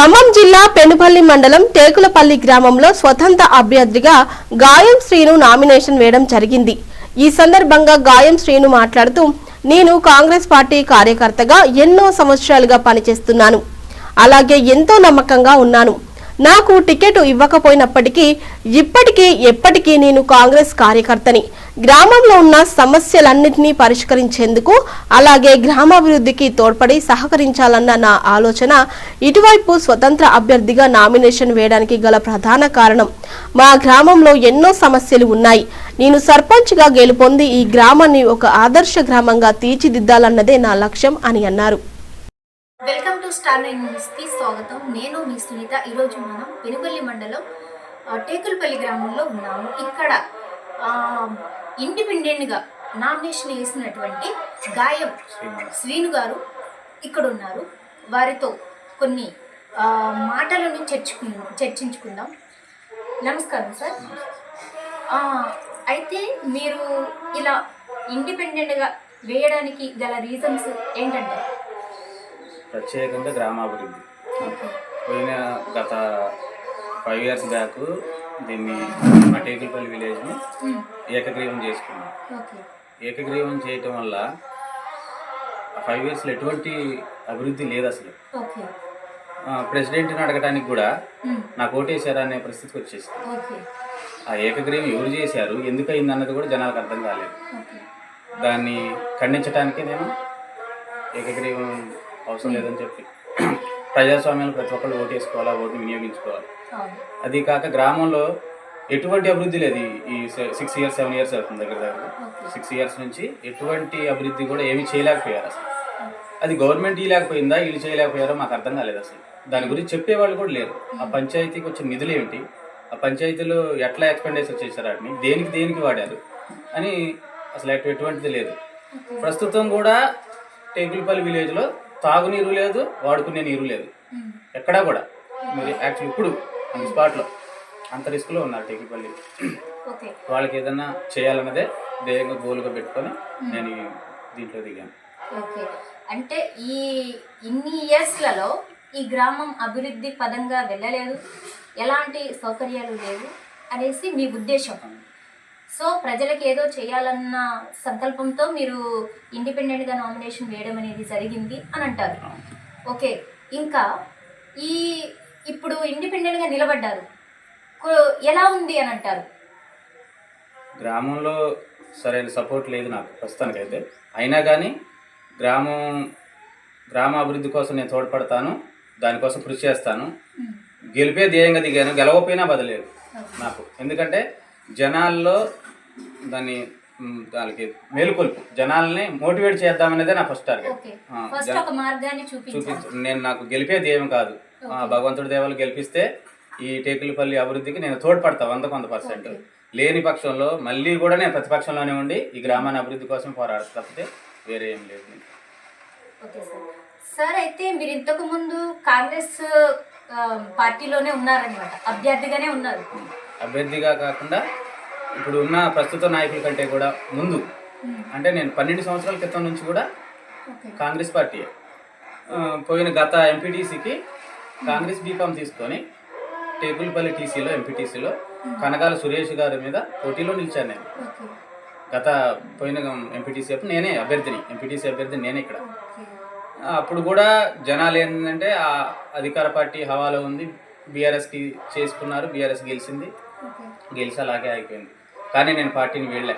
ఖమ్మం జిల్లా పెనుపల్లి మండలం టేకులపల్లి గ్రామంలో స్వతంత్ర అభ్యర్థిగా గాయం శ్రీను నామినేషన్ వేయడం జరిగింది. ఈ సందర్భంగా గాయం శ్రీను మాట్లాడుతూ నేను కాంగ్రెస్ పార్టీ కార్యకర్తగా ఎన్నో సంవత్సరాలుగా పనిచేస్తున్నాను. అలాగే ఎంతో నమ్మకంగా ఉన్నాను. నాకు టికెట్ ఇవ్వకపోయినప్పటికీ ఇప్పటికీ ఎప్పటికీ నేను కాంగ్రెస్ కార్యకర్తని. గ్రామంలో ఉన్న సమస్యలన్నింటినీ పరిష్కరించేందుకు అలాగే గ్రామాభివృద్ధికి తోడ్పడి సహకరించాలన్న నా ఆలోచన ఇటువైపు స్వతంత్ర అభ్యర్థిగా నామినేషన్ వేయడానికి గల ప్రధాన కారణం. మా గ్రామంలో ఎన్నో సమస్యలు ఉన్నాయి. నేను సర్పంచ్గా గెలుపొంది ఈ గ్రామాన్ని ఒక ఆదర్శ గ్రామంగా తీర్చిదిద్దాలన్నదే నా లక్ష్యం అని అన్నారు. వెల్కమ్ టు స్టార్ నైన్ న్యూస్కి స్వాగతం. నేను మీ సునీత. ఈరోజు మనం పెనుగల్లి మండలం టేకులపల్లి గ్రామంలో ఉన్నాము. ఇక్కడ ఇండిపెండెంట్గా నామినేషన్ వేసినటువంటి గాయం శ్రీను గారు ఇక్కడ ఉన్నారు. వారితో కొన్ని మాటలను చర్చకు చర్చించుకుందాం. నమస్కారం సార్. అయితే మీరు ఇలా ఇండిపెండెంట్గా వేయడానికి గల రీజన్స్ ఏంటంటే ప్రత్యేకంగా గ్రామాభివృద్ధి. పోయిన గత ఫైవ్ ఇయర్స్ బ్యాక్ దీన్ని మా టేకులపల్లి విలేజ్ని. ఏకగ్రీవం చేసుకున్నాం. ఏకగ్రీవం చేయటం వల్ల ఫైవ్ ఇయర్స్లో ఎటువంటి అభివృద్ధి లేదు అసలు. ప్రెసిడెంట్ని అడగడానికి కూడా. నాకు ఓటేశారా అనే పరిస్థితికి వచ్చేసింది ఆ ఏకగ్రీవం ఎవరు చేశారు ఎందుకు అయింది అన్నది కూడా జనాలకు అర్థం కాలేదు. దాన్ని ఖండించడానికి నేను ఏకగ్రీవం అవసరం లేదని చెప్పి ప్రజాస్వామ్యంలో ప్రతి ఒక్కళ్ళు ఓటు వేసుకోవాలా ఓటుని వినియోగించుకోవాలి? అది కాక గ్రామంలో ఎటువంటి అభివృద్ధి లేదు. ఈ- సిక్స్ ఇయర్స్ సెవెన్ ఇయర్స్ అవుతుంది దగ్గర దగ్గర. సిక్స్ ఇయర్స్ నుంచి ఎటువంటి అభివృద్ధి కూడా ఏమీ చేయలేకపోయారు అసలు. అది గవర్నమెంట్ ఇవ్వలేకపోయిందా వీళ్ళు చేయలేకపోయారో మాకు అర్థం కాలేదు అసలు. దాని గురించి చెప్పేవాళ్ళు కూడా లేరు. ఆ పంచాయతీకి వచ్చిన నిధులు ఏమిటి? ఆ పంచాయతీలో ఎట్లా ఎక్స్పెండిచర్ చేశారు వాటిని? దేనికి దేనికి వాడారు? అని అసలు ఎటు- ఎటువంటిది లేదు. ప్రస్తుతం కూడా టేకులపల్లి విలేజ్లో తాగునీరు లేదు వాడుకునే నీరు లేదు. ఎక్కడా కూడా. మీరు యాక్చువల్ ఇప్పుడు ఈ స్పాట్లో అంత రిస్క్లో ఉన్నారు టేకులపల్లి ఓకే. వాళ్ళకి ఏదన్నా చేయాలన్నదే ధ్యేయంగా గోలుగా పెట్టుకొని నేను దీంట్లో దిగాను. ఓకే. అంటే ఈ ఇన్ని ఇయర్స్లలో ఈ గ్రామం అభివృద్ధి పదంగా వెళ్ళలేదు. ఎలాంటి సౌకర్యాలు లేవు అనేసి మీ ఉద్దేశం? సో ప్రజలకు ఏదో చేయాలన్న సంకల్పంతో మీరు ఇండిపెండెంట్గా నామినేషన్ వేయడం అనేది జరిగింది అని అంటారు. ఓకే ఇంకా ఈ ఇప్పుడు ఇండిపెండెంట్గా నిలబడ్డారు. ఎలా ఉంది అని అంటారు? గ్రామంలో సరైన సపోర్ట్ లేదు నాకు ప్రస్తుతానికైతే. అయినా కానీ గ్రామం గ్రామ అభివృద్ధి కోసం నేను తోడ్పడతాను దానికోసం కృషి చేస్తాను. గెలిపే ధ్యేయంగా దిగాను గెలవకపోయినా బదలేదు నాకు. ఎందుకంటే జనాల్లో దాన్ని దానికి మేలుకొల్పు. జనాల్ని మోటివేట్ చేద్దామనేదే నా ఫస్ట్ టార్గెట్. చూపించు. నేను నాకు గెలిపే ధ్యేయం కాదు. భగవంతుడి దేవాలు గెలిపిస్తే ఈ టేకులపల్లి అభివృద్ధికి నేను తోడ్పడతా వంద కొంత పర్సెంట్. లేని పక్షంలో మళ్ళీ కూడా నేను ప్రతిపక్షంలోనే ఉండి ఈ గ్రామాన్ని అభివృద్ధి కోసం పోరాడతా తప్పితే వేరే ఏం లేదు. Okay sir. సార్ అయితే మీరు ఇంతకు ముందు కాంగ్రెస్ పార్టీలోనే ఉన్నారనమాట అభ్యర్థిగానే ఉన్నారు. అభ్యర్థిగా కాకుండా ఇప్పుడు ఉన్న ప్రస్తుత నాయకుల కంటే కూడా ముందు. అంటే నేను పన్నెండు సంవత్సరాల క్రితం నుంచి కూడా కాంగ్రెస్ పార్టీ పోయిన గత ఎంపీటీసీకి కాంగ్రెస్ బీఫామ్ తీసుకొని టేకులపల్లి టీసీలో ఎంపీటీసీలో కనకాల సురేష్ గారి మీద పోటీలో నిలిచాను నేను. గత పోయిన ఎంపీటీసీ అప్పుడు నేనే అభ్యర్థిని ఎంపీటీసీ అభ్యర్థిని నేనే ఇక్కడ. అప్పుడు కూడా జనాలు ఏంటంటే ఆ అధికార పార్టీ హవాలో ఉంది బీఆర్ఎస్కి చేసుకున్నారు బీఆర్ఎస్ గెలిచింది. ఓకే గెలిచి అలాగే అయిపోయింది. కానీ నేను పార్టీని వీళ్ళే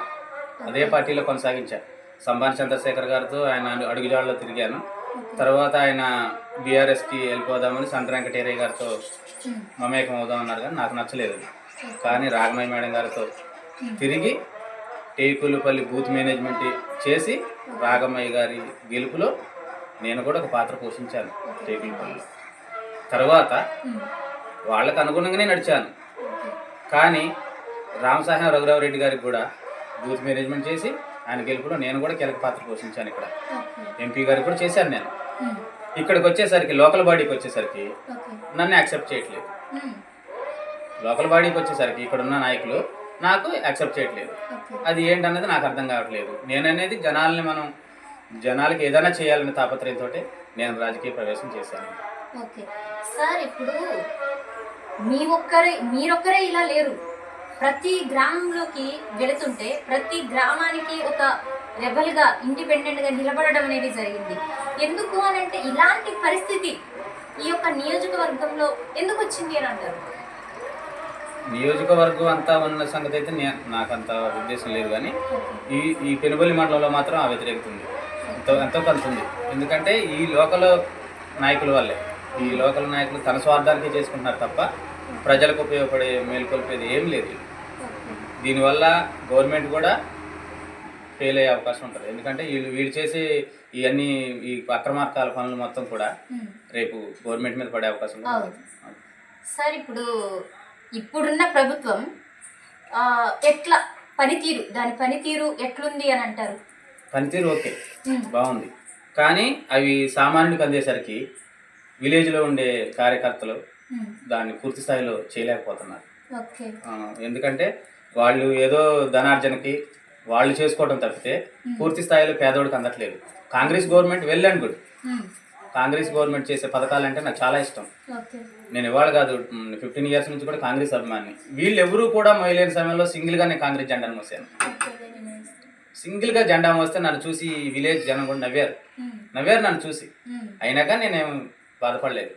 అదే పార్టీలో కొనసాగించా. సంభాన్ చంద్రశేఖర్ గారితో ఆయన అడుగుజాడలో తిరిగాను. తర్వాత ఆయన బీఆర్ఎస్కి వెళ్ళిపోదామని సంత వెంకటేరయ్య గారితో మ్మ్. మమేకం అవుదాం అన్నారు కానీ నాకు నచ్చలేదు. కానీ రాగమయ్య మేడం గారితో తిరిగి టేకులపల్లి బూత్ మేనేజ్మెంట్ చేసి రాగమయ్య గారి గెలుపులో నేను కూడా ఒక పాత్ర పోషించాను టేకులపల్లిలో తర్వాత. వాళ్ళకు అనుగుణంగానే నడిచాను. కానీ రామసాహెం రఘురామరెడ్డి గారికి కూడా బూత్ మేనేజ్మెంట్ చేసి ఆయన గెలుపులో నేను కూడా కీలక పాత్ర పోషించాను ఇక్కడ. ఎంపీ గారికి కూడా చేశాను నేను. ఇక్కడికి వచ్చేసరికి లోకల్ బాడీకి వచ్చేసరికి నన్ను యాక్సెప్ట్ చేయట్లేదు. లోకల్ బాడీకి వచ్చేసరికి ఇక్కడ ఉన్న నాయకులు నాకు యాక్సెప్ట్ చేయట్లేదు. అది ఏంటన్నది నాకు అర్థం కావట్లేదు. నేననేది జనాల్ని మనం జనాలకి ఏదైనా చేయాలనే తాపత్రయంతో నేను రాజకీయ ప్రవేశం చేశాను. ఓకే. సార్ ఇప్పుడు మీ ఒక్కరే మీరొక్కరే ఇలా లేరు. ప్రతి గ్రామంలోకి వెళుతుంటే ప్రతి గ్రామానికి ఒక రెబల్గా ఇండిపెండెంట్గా నిలబడడం అనేది జరిగింది. ఎందుకు అని అంటే ఇలాంటి పరిస్థితి ఈ యొక్క నియోజకవర్గంలో ఎందుకు వచ్చింది అని అంటారు? నియోజకవర్గం అంతా ఉన్న సంగతి అయితే నేను నాకు అంత ఉద్దేశం లేదు కానీ ఈ ఈ పెనుబలి మండలంలో మాత్రం ఆ వ్యతిరేకత ఉంది. ఎంతో ఎంతో కొంత ఉంది. ఎందుకంటే ఈ లోకల్ నాయకుల వల్లే. ఈ లోకల్ నాయకులు తన స్వార్థానికే చేసుకుంటున్నారు తప్ప ప్రజలకు ఉపయోగపడే మేల్కొల్పేది ఏం లేదు దీనివల్ల గవర్నమెంట్ కూడా ఫెయిల్ అయ్యే అవకాశం ఉంటుంది ఎందుకంటే వీళ్ళు వీళ్ళు చేసే ఇవన్నీ ఈ అక్రమార్కాల పనులు మొత్తం కూడా. రేపు గవర్నమెంట్ మీద పడే అవకాశం. సార్ ఇప్పుడు ఇప్పుడున్న ప్రభుత్వం ఎట్లా పనితీరు దాని పనితీరు ఎట్లుంది అని అంటారు పనితీరు ఓకే. బాగుంది కానీ అవి సామాన్యుడికి అందేసరికి విలేజ్లో ఉండే కార్యకర్తలు ఉమ్. దాన్ని పూర్తి స్థాయిలో చేయలేకపోతున్నారు. ఎందుకంటే వాళ్ళు ఏదో ధనార్జనకి వాళ్ళు చేసుకోవడం తప్పితే పూర్తి స్థాయిలో పేదోడికి అందట్లేదు. Congress government well and good um. Congress government చేసే పథకాలంటే నాకు చాలా ఇష్టం. నేను ఇవాళ కాదు ఫిఫ్టీన్ ఇయర్స్ నుంచి కూడా కాంగ్రెస్ అభిమాని. వీళ్ళు ఎవరూ కూడా మొయలేని సమయంలో సింగిల్గా నేను కాంగ్రెస్ జెండాను మోసాను సింగిల్గా జెండా మోస్తే నన్ను చూసి విలేజ్ జనం కూడా నవ్వారు. నవ్వారు నన్ను చూసి. ఉమ్. అయినా కానీ నేనేం బాధపడలేదు.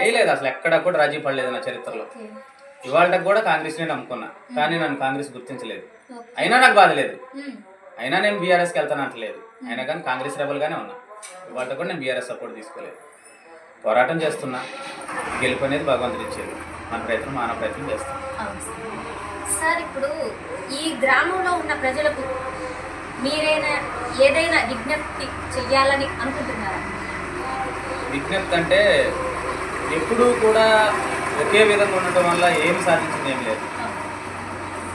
వేయలేదు అసలు. ఎక్కడా కూడా రాజీ పడలేదు నా చరిత్రలో. ఇవాళ కూడా కాంగ్రెస్నే నమ్ముకున్నా కానీ నన్ను కాంగ్రెస్ గుర్తించలేదు. అయినా నాకు బాధ లేదు. అయినా నేను బీఆర్ఎస్కి వెళ్తాను అంటలేదు. అయినా కానీ కాంగ్రెస్ రెబల్గానే ఉన్నా. ఇవాళ కూడా నేను బీఆర్ఎస్ సపోర్ట్ తీసుకోలేదు. పోరాటం చేస్తున్నా. గెలుపు అనేది భగవంతుడు ఇచ్చేది. మన ప్రయత్నం మానవ ప్రయత్నం చేస్తాం. సార్ ఇప్పుడు ఈ గ్రామంలో ఉన్న ప్రజలకు మీరైనా ఏదైనా విజ్ఞప్తి చెయ్యాలని అనుకుంటున్నారా? విజ్ఞప్తి అంటే ఎప్పుడూ కూడా ఒకే విధంగా ఉండటం వల్ల ఏమి సాధించింది ఏం లేదు.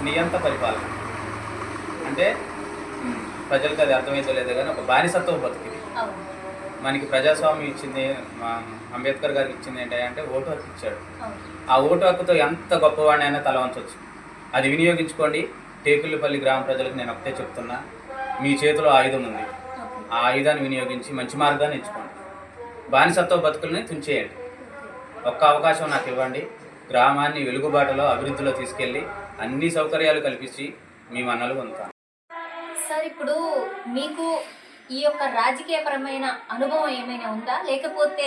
నియంత పరిపాలన. అంటే ప్రజలకు అది అర్థమైతే లేదు కానీ ఒక బానిసత్వం బతికింది. మనకి ప్రజాస్వామ్యం ఇచ్చింది మా అంబేద్కర్ గారికి ఇచ్చింది ఏంటంటే ఓటు హక్కు ఇచ్చాడు. ఆ ఓటు హక్కుతో ఎంత గొప్పవాడినైనా తల వంచవచ్చు అది వినియోగించుకోండి. టేకులపల్లి గ్రామ ప్రజలకు నేను ఒకటే చెప్తున్నా. మీ చేతిలో ఆయుధం ఉంది. ఆ ఆయుధాన్ని వినియోగించి మంచి మార్గాన్ని ఎంచుకోండి. బానిసత్వ బతుకుల్ని తుంచేయండి. ఒక్క అవకాశం నాకు ఇవ్వండి. గ్రామాన్ని వెలుగుబాటులో అభివృద్ధిలో తీసుకెళ్ళి అన్ని సౌకర్యాలు కల్పించి మీ మన్నలు పొందుతాను. సార్ ఇప్పుడు మీకు ఈ యొక్క రాజకీయపరమైన అనుభవం ఏమైనా ఉందా? లేకపోతే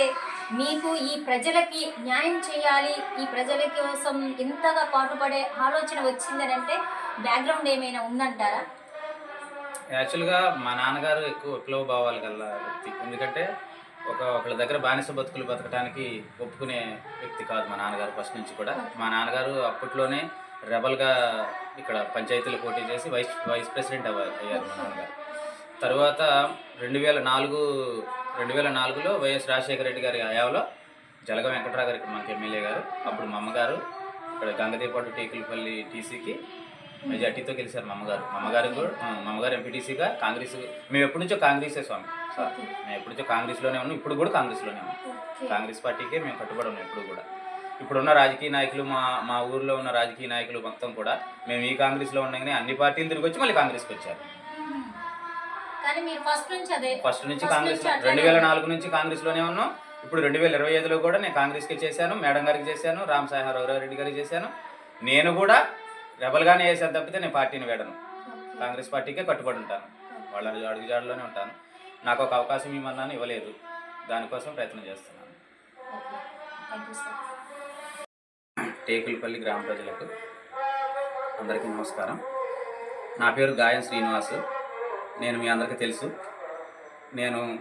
మీకు ఈ ప్రజలకి న్యాయం చేయాలి ఈ ప్రజల కోసం ఇంతగా పాటుపడే ఆలోచన వచ్చిందని అంటే బ్యాక్గ్రౌండ్ ఏమైనా ఉందంటారా? యాక్చువల్గా మా నాన్నగారు ఎక్కువ విప్లవ భావాలు గల వ్యక్తి. ఎందుకంటే ఒక ఒకళ్ళ దగ్గర బానిస బతుకులు బతకడానికి ఒప్పుకునే వ్యక్తి కాదు మా నాన్నగారు ఫస్ట్ నుంచి కూడా. మా నాన్నగారు అప్పట్లోనే రెబల్గా ఇక్కడ పంచాయతీలు పోటీ చేసి వైస్ వైస్ ప్రెసిడెంట్ అవ్వ అయ్యారు మా నాన్నగారు. తర్వాత రెండు వేల నాలుగు రెండు వేల నాలుగులో వైఎస్ రాజశేఖర రెడ్డి గారి హయాంలో జలగ వెంకట్రావు గారు ఇక్కడ మనకి ఎమ్మెల్యే గారు. అప్పుడు మా అమ్మగారు ఇక్కడ గంగదేపాటు టేకులపల్లి టీసీకి మెజార్టీతో గెలిచారు మా అమ్మగారు. మా అమ్మగారు కూడా మా అమ్మగారు ఎంపీటీసీగా కాంగ్రెస్ మేము ఎప్పటి నుంచో కాంగ్రెసే స్వామి. సార్ మేము ఎప్పటి నుంచో కాంగ్రెస్లోనే ఉన్నాం ఇప్పుడు కూడా కాంగ్రెస్లోనే ఉన్నాం. కాంగ్రెస్ పార్టీకే మేము కట్టుబడి ఉన్నాం ఇప్పుడు కూడా. ఇప్పుడున్న రాజకీయ నాయకులు మా మా ఊర్లో ఉన్న రాజకీయ నాయకులు మొత్తం కూడా మేము ఈ కాంగ్రెస్లో ఉన్నాం కానీ అన్ని పార్టీలు తిరిగి వచ్చి మళ్ళీ కాంగ్రెస్కి వచ్చారు. ఫస్ట్ నుంచి కాంగ్రెస్ రెండు వేల నాలుగు నుంచి కాంగ్రెస్లోనే ఉన్నాం. ఇప్పుడు రెండు వేల ఇరవై ఐదులో కూడా నేను కాంగ్రెస్కి చేశాను మేడం గారికి చేశాను రామ్ సాయి రెడ్డి గారికి చేశాను. నేను కూడా రెబల్గానే చేశాను తప్పితే నేను పార్టీని వేడను. కాంగ్రెస్ పార్టీకే కట్టుబడి ఉంటాను. వాళ్ళ అడుగుజాడలోనే ఉంటాను. నాకు ఒక అవకాశం ఇవ్వమన్నాను ఇవ్వలేదు. దానికోసం ప్రయత్నం చేస్తున్నాను. టేకులపల్లి గ్రామ ప్రజలకు అందరికీ నమస్కారం. నా పేరు గాయం శ్రీనివాస్. నేను మీ అందరికీ తెలుసు. నేను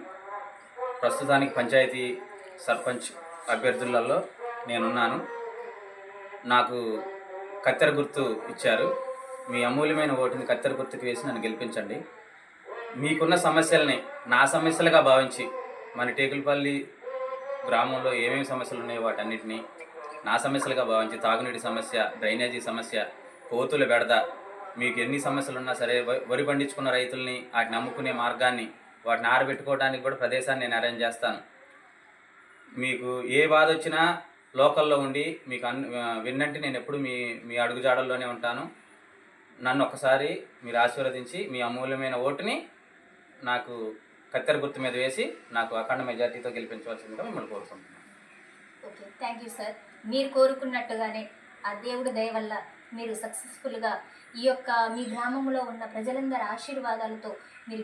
ప్రస్తుతానికి పంచాయతీ సర్పంచ్ అభ్యర్థులలో నేనున్నాను. నాకు కత్తెర గుర్తు ఇచ్చారు. మీ అమూల్యమైన ఓటుని కత్తెర గుర్తుకు వేసి నన్ను గెలిపించండి. మీకున్న సమస్యల్ని నా సమస్యలుగా భావించి మన టేకులపల్లి గ్రామంలో ఏమేమి సమస్యలు ఉన్నాయో వాటన్నిటిని నా సమస్యలుగా భావించి తాగునీటి సమస్య డ్రైనేజీ సమస్య కోతుల బెడద మీకు ఎన్ని సమస్యలు ఉన్నా సరే వ- వరి పండించుకున్న రైతుల్ని వాటిని అమ్ముకునే మార్గాన్ని వాటిని ఆరబెట్టుకోవడానికి కూడా ప్రదేశాన్ని నేను అరేంజ్ చేస్తాను. మీకు ఏ బాధ వచ్చినా లోకల్లో ఉండి మీకు అన్ విన్నంటే నేను ఎప్పుడు మీ మీ అడుగుజాడల్లోనే ఉంటాను. నన్ను ఒకసారి మీరు ఆశీర్వదించి మీ అమూల్యమైన ఓటుని నాకు కత్తెర గుర్తు మీద వేసి నాకు అఖండ మెజార్టీతో గెలిపించవలసిందిగా మిమ్మల్ని కోరుకుంటున్నాను. ఓకే థ్యాంక్ యూ సార్ మీరు కోరుకున్నట్టుగానే ఆ దేవుడి దయ వల్ల మీరు సక్సెస్ఫుల్గా ఈ యొక్క మీ గ్రామంలో ఉన్న ప్రజలందరి ఆశీర్వాదాలతో మీరు